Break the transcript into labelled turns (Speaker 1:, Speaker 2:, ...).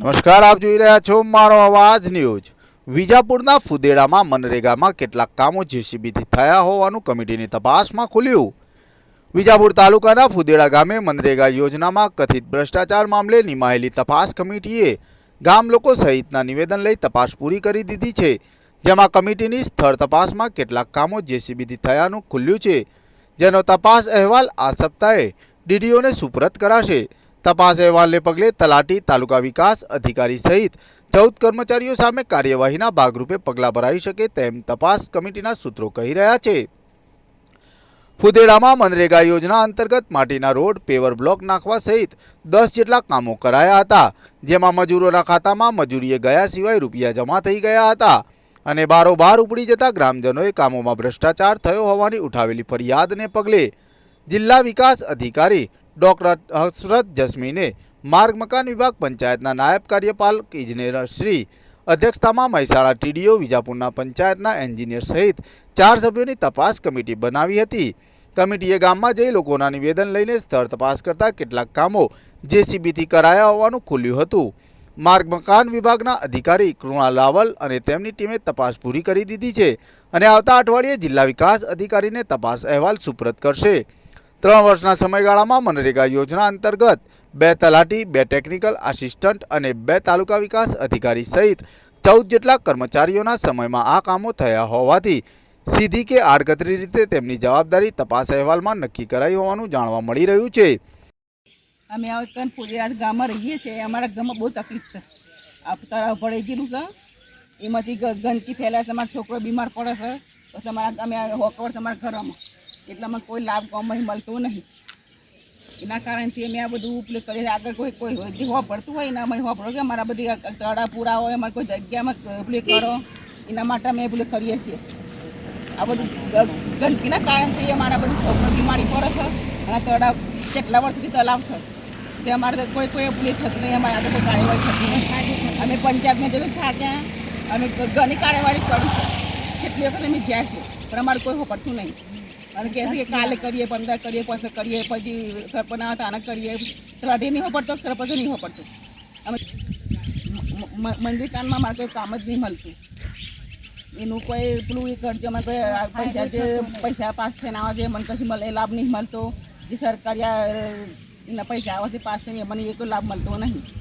Speaker 1: નમસ્કાર, આપ જોઈ રહ્યા છો મારો અવાજ ન્યૂઝ. વિજાપુરના ફુદેડામાં મનરેગામાં કેટલાક કામો જેસીબીથી થયા હોવાનું કમિટીની તપાસમાં ખુલ્યું. વિજાપુર તાલુકાના ફુદેડા ગામે મનરેગા યોજનામાં કથિત ભ્રષ્ટાચાર મામલે નિમાયેલી તપાસ કમિટીએ ગામ લોકો સહિતના નિવેદન લઈ તપાસ પૂરી કરી દીધી છે. જેમાં કમિટીની સ્થળ તપાસમાં કેટલાક કામો જેસીબીથી થયાનું ખુલ્યું છે. જેનો તપાસ અહેવાલ આ સપ્તાહે ડીડીઓને સુપરત કરાશે. તપાસ અહેવાલને પગલે તલાટી, તાલુકા વિકાસ અધિકારી સહિત ચૌદ કર્મચારીઓ સામે કાર્યવાહીના ભાગરૂપે પગલાં ભરાઈ શકે તેમ તપાસ કમિટીના સૂત્રો કહી રહ્યા છે. ફુદેડામાં મનરેગા યોજના અંતર્ગત માટીના રોડ, પેવર બ્લોક નાખવા સહિત દસ જેટલા કામો કરાયા હતા, જેમાં મજૂરોના ખાતામાં મજૂરીએ ગયા સિવાય રૂપિયા જમા થઈ ગયા હતા અને બારોબાર ઉપડી જતા ગ્રામજનોએ કામોમાં ભ્રષ્ટાચાર થયો હોવાની ઉઠાવેલી ફરિયાદને પગલે જિલ્લા વિકાસ અધિકારી ડોક્ટર હસરત જસ્મીને માર્ગ મકાન વિભાગ પંચાયતના નાયબ કાર્યપાલક ઇજનેર શ્રી અધ્યક્ષતામાં મહેસાણા ટીડીઓ વિજાપુરના પંચાયતના એન્જિનિયર સહિત ચાર સભ્યોની તપાસ કમિટી બનાવી હતી. કમિટીએ ગામમાં જઈ લોકોના નિવેદન લઈને સ્થળ તપાસ કરતા કેટલાક કામો જેસીબીથી કરાયા હોવાનું ખુલ્યું હતું. માર્ગ મકાન વિભાગના અધિકારી કૃણા લાવલ અને તેમની ટીમે તપાસ પૂરી કરી દીધી છે અને આવતા અઠવાડિયે જિલ્લા વિકાસ અધિકારીને તપાસ અહેવાલ સુપ્રત કરશે. ત્રણ વર્ષના સમયગાળામાં મનરેગા યોજના અંતર્ગત બે તલાટી, બે ટેકનિકલ આસિસ્ટન્ટ અને બે તાલુકા વિકાસ અધિકારી સહિત ચૌદ જેટલા કર્મચારીઓના સમયમાં આ કામો થયા હોવાથી સીધી કે આડકતરી રીતે તેમની જવાબદારી તપાસ અહેવાલમાં નક્કી કરાઈ હોવાનું જાણવા મળી રહ્યું છે.
Speaker 2: અમે આ કનપુરિયા ગામમાં રહીએ છીએ. અમારા ગામમાં બહુ તકલીફ છે. આ તળાવ ભરાઈ ગયેલું છે. એમાંથી ગંદકી ફેલાય છે. અમારો છોકરો બીમાર પડે છે. પછી અમારા અમે હોકવડ છે અમારા ઘરમાં. એટલામાં કોઈ લાભ ગામમાં મળતો નહીં. એના કારણથી અમે આ બધું ઉપયોગ કરીએ. આગળ કોઈ કોઈ જે પડતું હોય એના અમે વાપરો કે અમારા બધી તળા પૂરા હોય, અમારે કોઈ જગ્યામાં પેલું કરો. એના માટે અમે પેલું કરીએ છીએ. આ બધું ગંદકીના કારણથી અમારા બધું સૌ બીમારી પડે છે. અને તળાવ કેટલા વર્ષથી તલાવ છે. તે અમારે કોઈ કોઈ પેલી થતી નહીં. અમારે આ તો કોઈ કાર્યવાહી થતી નહીં. અમે પંચાયતમાં જરૂર થાક્યા. અમે ઘણી કાર્યવાહી કરી છે. કેટલી વખત અમે જ્યાં છે પણ અમારે કોઈ હોપડતું નહીં. અને કહે કે કાલે કરીએ, પંદર કરીએ, પછી કરીએ, પછી સરપંચ આવે તો આને કરીએ. તલાટી નહીં હોપડતો સરપંચ નહીં હોપડતું અમે મંદિર કાનમાં મારે કોઈ કામ જ નહીં મળતું. એનું કોઈ પેલું એ કરજો મને કોઈ પૈસા જે પૈસા પાસ થઈને આવે છે મને કશું મળે લાભ નહીં મળતો. જે સરકારી એના પૈસા આવે છે પાસ થઈને મને એ કોઈ લાભ મળતો નહીં.